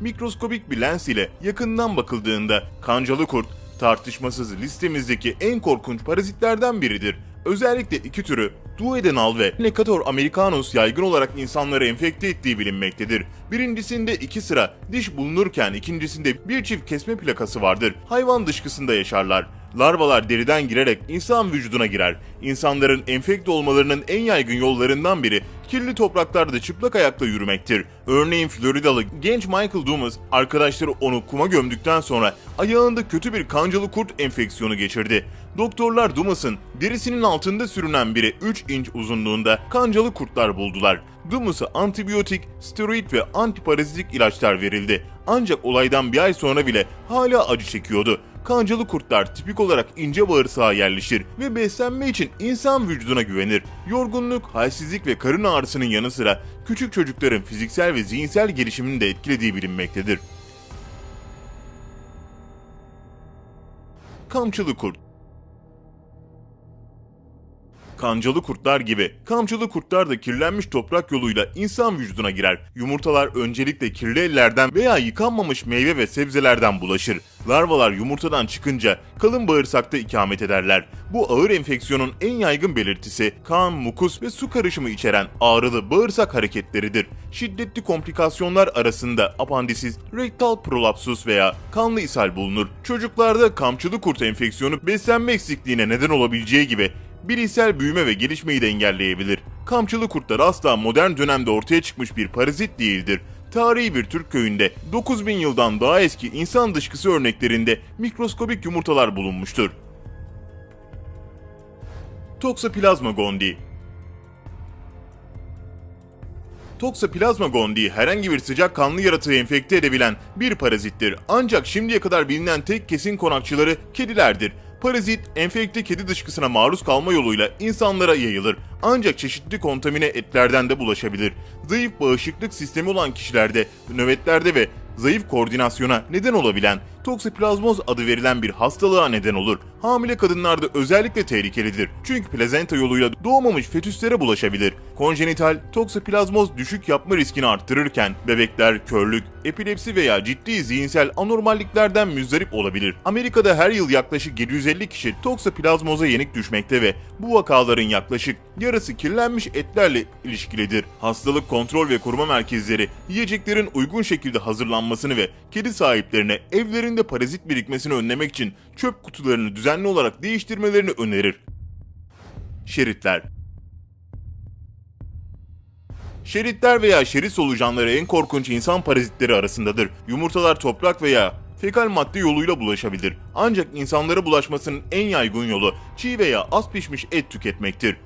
mikroskobik bir lens ile yakından bakıldığında kancalı kurt tartışmasız listemizdeki en korkunç parazitlerden biridir. Özellikle iki türü Duodenal ve Necator americanus yaygın olarak insanları enfekte ettiği bilinmektedir. Birincisinde iki sıra diş bulunurken ikincisinde bir çift kesme plakası vardır. Hayvan dışkısında yaşarlar. Larvalar deriden girerek insan vücuduna girer. İnsanların enfekte olmalarının en yaygın yollarından biri kirli topraklarda çıplak ayakla yürümektir. Örneğin Floridalı genç Michael Dumas arkadaşları onu kuma gömdükten sonra ayağında kötü bir kancalı kurt enfeksiyonu geçirdi. Doktorlar Dumas'ın derisinin altında sürünen biri 3 inç uzunluğunda kancalı kurtlar buldular. Dumas'a antibiyotik, steroid ve antiparazitik ilaçlar verildi. Ancak olaydan bir ay sonra bile hala acı çekiyordu. Kancalı kurtlar tipik olarak ince bağırsağa yerleşir ve beslenme için insan vücuduna güvenir. Yorgunluk, halsizlik ve karın ağrısının yanı sıra küçük çocukların fiziksel ve zihinsel gelişimini de etkilediği bilinmektedir. Kamçılı kurt Kancalı kurtlar gibi kamçılı kurtlar da kirlenmiş toprak yoluyla insan vücuduna girer. Yumurtalar öncelikle kirli ellerden veya yıkanmamış meyve ve sebzelerden bulaşır. Larvalar yumurtadan çıkınca kalın bağırsakta ikamet ederler. Bu ağır enfeksiyonun en yaygın belirtisi kan, mukus ve su karışımı içeren ağrılı bağırsak hareketleridir. Şiddetli komplikasyonlar arasında apandisit, rektal prolapsus veya kanlı ishal bulunur. Çocuklarda kamçılı kurt enfeksiyonu beslenme eksikliğine neden olabileceği gibi bireysel büyüme ve gelişmeyi de engelleyebilir. Kamçılı kurtlar asla modern dönemde ortaya çıkmış bir parazit değildir. Tarihi bir Türk köyünde 9000 yıldan daha eski insan dışkısı örneklerinde mikroskobik yumurtalar bulunmuştur. Toxoplasma gondii Toxoplasma gondii herhangi bir sıcak kanlı yaratığı enfekte edebilen bir parazittir. Ancak şimdiye kadar bilinen tek kesin konakçıları kedilerdir. Parazit, enfekte kedi dışkısına maruz kalma yoluyla insanlara yayılır. Ancak çeşitli kontamine etlerden de bulaşabilir. Zayıf bağışıklık sistemi olan kişilerde, nöbetlerde ve zayıf koordinasyona neden olabilen toksoplazmoz adı verilen bir hastalığa neden olur. Hamile kadınlarda özellikle tehlikelidir. Çünkü plazenta yoluyla doğmamış fetüslere bulaşabilir. Konjenital toksoplazmoz düşük yapma riskini arttırırken bebekler körlük, epilepsi veya ciddi zihinsel anormalliklerden müzdarip olabilir. Amerika'da her yıl yaklaşık 750 kişi toksoplazmoza yenik düşmekte ve bu vakaların yaklaşık yarısı kirlenmiş etlerle ilişkilidir. Hastalık kontrol ve koruma merkezleri yiyeceklerin uygun şekilde hazırlanmasını ve kedi sahiplerine evlerinde parazit birikmesini önlemek için çöp kutularını düzenli olarak değiştirmelerini önerir. Şeritler Şeritler veya şerit solucanları en korkunç insan parazitleri arasındadır. Yumurtalar toprak veya fekal madde yoluyla bulaşabilir. Ancak insanlara bulaşmasının en yaygın yolu çiğ veya az pişmiş et tüketmektir.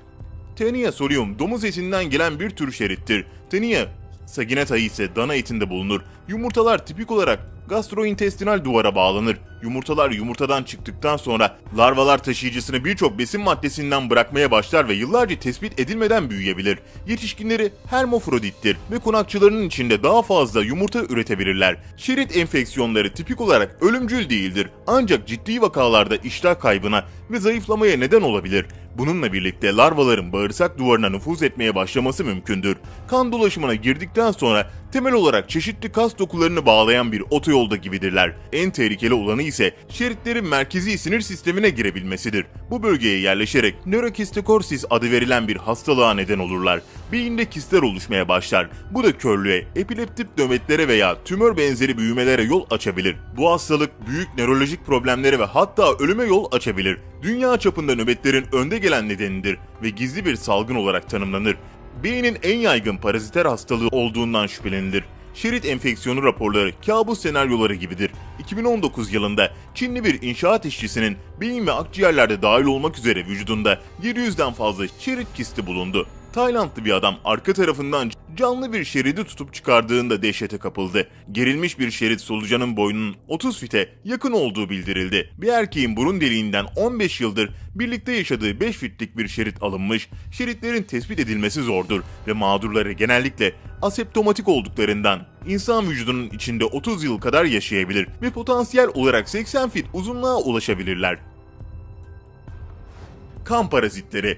Tenia solium domuz etinden gelen bir tür şerittir. Tenia saginata ise dana etinde bulunur. Yumurtalar tipik olarak gastrointestinal duvara bağlanır. Yumurtalar yumurtadan çıktıktan sonra larvalar taşıyıcısını birçok besin maddesinden bırakmaya başlar ve yıllarca tespit edilmeden büyüyebilir. Yetişkinleri hermofrodittir ve konakçılarının içinde daha fazla yumurta üretebilirler. Şerit enfeksiyonları tipik olarak ölümcül değildir ancak ciddi vakalarda iştah kaybına ve zayıflamaya neden olabilir. Bununla birlikte larvaların bağırsak duvarına nüfuz etmeye başlaması mümkündür. Kan dolaşımına girdikten sonra temel olarak çeşitli kas dokularını bağlayan bir otoyolda gibidirler. En tehlikeli olanı ise şeritlerin merkezi sinir sistemine girebilmesidir. Bu bölgeye yerleşerek nörokistokorsis adı verilen bir hastalığa neden olurlar. Beyinde kistler oluşmaya başlar. Bu da körlüğe, epileptik nöbetlere veya tümör benzeri büyümelere yol açabilir. Bu hastalık büyük nörolojik problemlere ve hatta ölüme yol açabilir. Dünya çapında nöbetlerin önde gelen nedenidir ve gizli bir salgın olarak tanımlanır. Beynin en yaygın paraziter hastalığı olduğundan şüphelenilir. Şerit enfeksiyonu raporları kabus senaryoları gibidir. 2019 yılında Çinli bir inşaat işçisinin beyin ve akciğerlerde dahil olmak üzere vücudunda 700'den fazla şerit kisti bulundu. Taylandlı bir adam arka tarafından canlı bir şeridi tutup çıkardığında dehşete kapıldı. Gerilmiş bir şerit solucanın boynunun 30 fite yakın olduğu bildirildi. Bir erkeğin burun deliğinden 15 yıldır birlikte yaşadığı 5 fitlik bir şerit alınmış. Şeritlerin tespit edilmesi zordur ve mağdurları genellikle aseptomatik olduklarından insan vücudunun içinde 30 yıl kadar yaşayabilir ve potansiyel olarak 80 fit uzunluğa ulaşabilirler. Kan parazitleri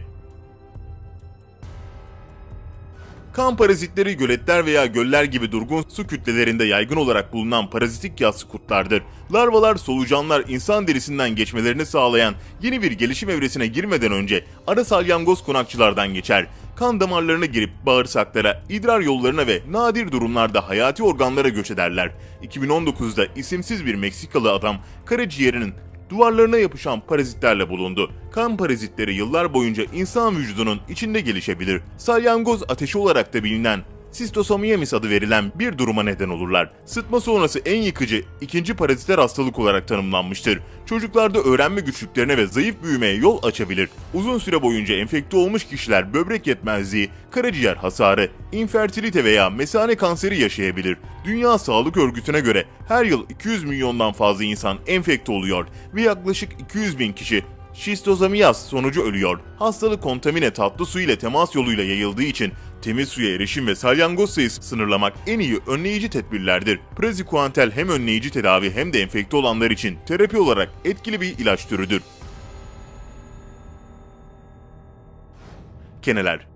Kan parazitleri göletler veya göller gibi durgun su kütlelerinde yaygın olarak bulunan parazitik yassı kurtlardır. Larvalar, solucanlar insan derisinden geçmelerini sağlayan yeni bir gelişim evresine girmeden önce ara salyangoz konakçılardan geçer. Kan damarlarına girip bağırsaklara, idrar yollarına ve nadir durumlarda hayati organlara göç ederler. 2019'da isimsiz bir Meksikalı adam karaciğerinin duvarlarına yapışan parazitlerle bulundu. Kan parazitleri yıllar boyunca insan vücudunun içinde gelişebilir. Salyangoz ateşi olarak da bilinen Sistosomiasis adı verilen bir duruma neden olurlar. Sıtma sonrası en yıkıcı ikinci paraziter hastalık olarak tanımlanmıştır. Çocuklarda öğrenme güçlüklerine ve zayıf büyümeye yol açabilir. Uzun süre boyunca enfekte olmuş kişiler böbrek yetmezliği, karaciğer hasarı, infertilite veya mesane kanseri yaşayabilir. Dünya Sağlık Örgütü'ne göre her yıl 200 milyondan fazla insan enfekte oluyor ve yaklaşık 200 bin kişi şistozamiyaz sonucu ölüyor. Hastalık kontamine tatlı su ile temas yoluyla yayıldığı için temiz suya erişim ve salyangoz sayısı sınırlamak en iyi önleyici tedbirlerdir. Praziquantel hem önleyici tedavi hem de enfekte olanlar için terapi olarak etkili bir ilaç türüdür. Keneler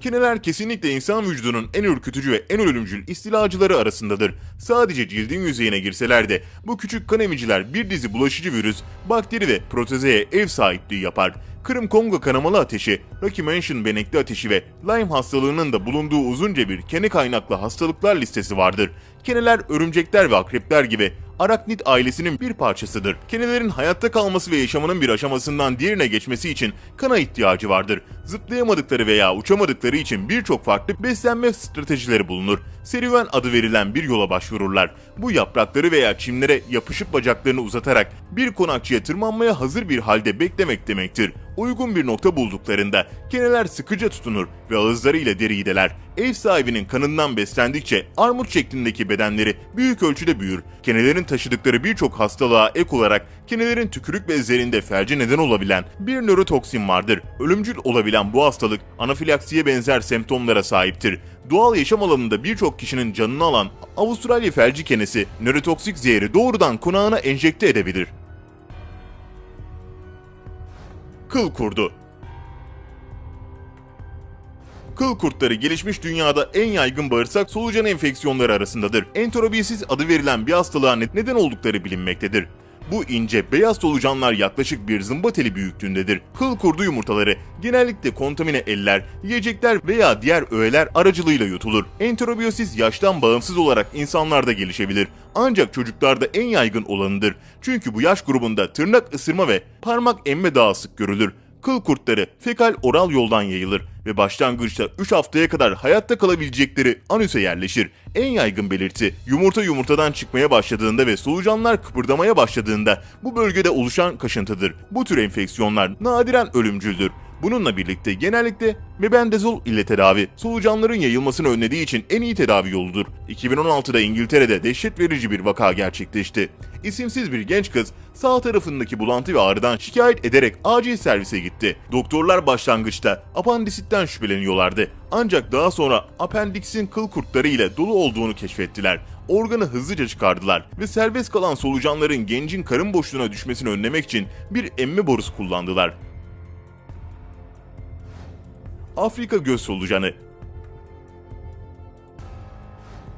Keneler kesinlikle insan vücudunun en ürkütücü ve en ölümcül istilacıları arasındadır. Sadece cildin yüzeyine girseler de bu küçük kan emiciler bir dizi bulaşıcı virüs, bakteri ve protezeye ev sahipliği yapar. Kırım Kongo kanamalı ateşi, Rocky Mansion benekli ateşi ve Lyme hastalığının da bulunduğu uzunca bir kene kaynaklı hastalıklar listesi vardır. Keneler, örümcekler ve akrepler gibi araknit ailesinin bir parçasıdır. Kenelerin hayatta kalması ve yaşamının bir aşamasından diğerine geçmesi için kana ihtiyacı vardır. Zıplayamadıkları veya uçamadıkları için birçok farklı beslenme stratejileri bulunur. Serüven adı verilen bir yola başvururlar. Bu yaprakları veya çimlere yapışıp bacaklarını uzatarak bir konakçıya tırmanmaya hazır bir halde beklemek demektir. Uygun bir nokta bulduklarında keneler sıkıca tutunur ve ağızlarıyla deriyi deler. Ev sahibinin kanından beslendikçe armut şeklindeki bedenleri büyük ölçüde büyür. Kenelerin taşıdıkları birçok hastalığa ek olarak kenelerin tükürük bezlerinde felce neden olabilen bir nörotoksin vardır. Ölümcül olabilen bu hastalık anafilaksiye benzer semptomlara sahiptir. Doğal yaşam alanında birçok kişinin canını alan Avustralya felci kenesi nörotoksik zehri doğrudan konağına enjekte edebilir. Kıl kurdu Kıl kurtları gelişmiş dünyada en yaygın bağırsak solucan enfeksiyonları arasındadır. Enterobiyesis adı verilen bir hastalığa neden oldukları bilinmektedir. Bu ince beyaz solucanlar yaklaşık bir zımba teli büyüklüğündedir. Kıl kurdu yumurtaları genellikle kontamine eller, yiyecekler veya diğer öğeler aracılığıyla yutulur. Enterobiyosis yaştan bağımsız olarak insanlarda gelişebilir. Ancak çocuklarda en yaygın olanıdır. Çünkü bu yaş grubunda tırnak ısırma ve parmak emme daha sık görülür. Kıl kurtları fekal oral yoldan yayılır ve başlangıçta 3 haftaya kadar hayatta kalabilecekleri anüse yerleşir. En yaygın belirti yumurta yumurtadan çıkmaya başladığında ve solucanlar kıpırdamaya başladığında bu bölgede oluşan kaşıntıdır. Bu tür enfeksiyonlar nadiren ölümcüldür. Bununla birlikte genellikle mebendazol ile tedavi solucanların yayılmasını önlediği için en iyi tedavi yoludur. 2016'da İngiltere'de dehşet verici bir vaka gerçekleşti. İsimsiz bir genç kız sağ tarafındaki bulantı ve ağrıdan şikayet ederek acil servise gitti. Doktorlar başlangıçta apandisitten şüpheleniyorlardı. Ancak daha sonra apendiksin kıl kurtları ile dolu olduğunu keşfettiler organı hızlıca çıkardılar ve serbest kalan solucanların gencin karın boşluğuna düşmesini önlemek için bir emme borusu kullandılar. Afrika göz solucanı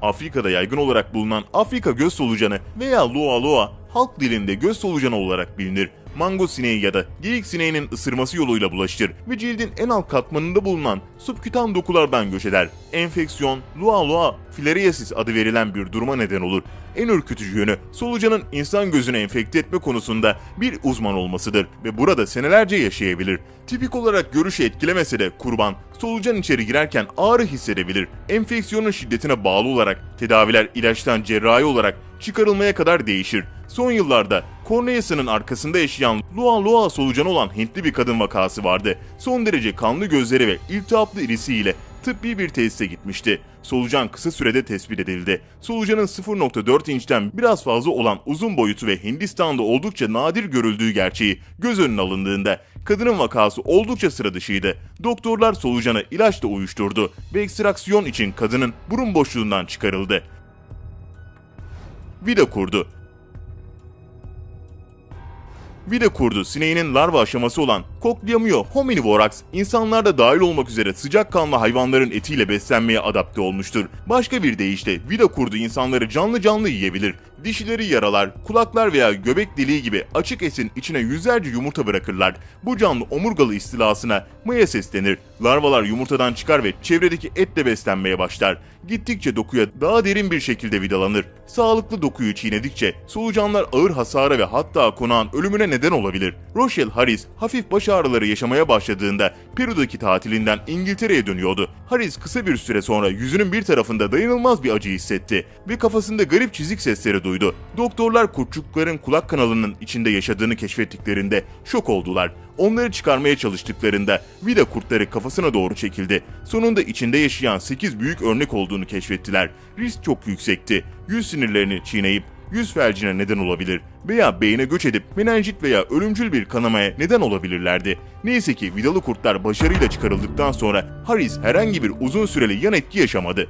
Afrika'da yaygın olarak bulunan Afrika göz solucanı veya loa loa halk dilinde göz solucanı olarak bilinir. Mango sineği ya da geyik sineğinin ısırması yoluyla bulaşır ve cildin en alt katmanında bulunan subkütan dokulardan göç eder. Enfeksiyon, loa loa filariasis adı verilen bir duruma neden olur. En ürkütücü yönü solucanın insan gözünü enfekte etme konusunda bir uzman olmasıdır ve burada senelerce yaşayabilir. Tipik olarak görüşü etkilemese de kurban solucan içeri girerken ağrı hissedebilir. Enfeksiyonun şiddetine bağlı olarak tedaviler ilaçtan cerrahi olarak çıkarılmaya kadar değişir. Son yıllarda korneasının arkasında yaşayan Lua Lua solucanı olan Hintli bir kadın vakası vardı. Son derece kanlı gözleri ve iltihaplı irisiyle tıbbi bir tesise gitmişti. Solucan kısa sürede tespit edildi. Solucanın 0.4 inçten biraz fazla olan uzun boyutu ve Hindistan'da oldukça nadir görüldüğü gerçeği göz önüne alındığında kadının vakası oldukça sıra dışıydı. Doktorlar solucanı ilaçla uyuşturdu ve ekstraksiyon için kadının burun boşluğundan çıkarıldı. Vida kurdu. Vida kurdu. Sineğinin larva aşaması olan Koklayamıyor hominivorax insanlarda dahil olmak üzere sıcakkanlı hayvanların etiyle beslenmeye adapte olmuştur. Başka bir deyişle vida kurdu insanları canlı canlı yiyebilir. Dişileri yaralar, kulaklar veya göbek deliği gibi açık etin içine yüzlerce yumurta bırakırlar. Bu canlı omurgalı istilasına mayes denir. Larvalar yumurtadan çıkar ve çevredeki etle beslenmeye başlar. Gittikçe dokuya daha derin bir şekilde vidalanır. Sağlıklı dokuyu çiğnedikçe solucanlar ağır hasara ve hatta konağın ölümüne neden olabilir. Rochelle Harris hafif baş ağrıları yaşamaya başladığında Peru'daki tatilinden İngiltere'ye dönüyordu. Harris kısa bir süre sonra yüzünün bir tarafında dayanılmaz bir acı hissetti ve kafasında garip çizik sesleri duydu. Doktorlar kurtçukların kulak kanalının içinde yaşadığını keşfettiklerinde şok oldular. Onları çıkarmaya çalıştıklarında vida kurtları kafasına doğru çekildi. Sonunda içinde yaşayan 8 büyük örnek olduğunu keşfettiler. Risk çok yüksekti. Yüz sinirlerini çiğneyip yüz felcine neden olabilir veya beyne göç edip menenjit veya ölümcül bir kanamaya neden olabilirlerdi. Neyse ki vidalı kurtlar başarıyla çıkarıldıktan sonra Harris herhangi bir uzun süreli yan etki yaşamadı.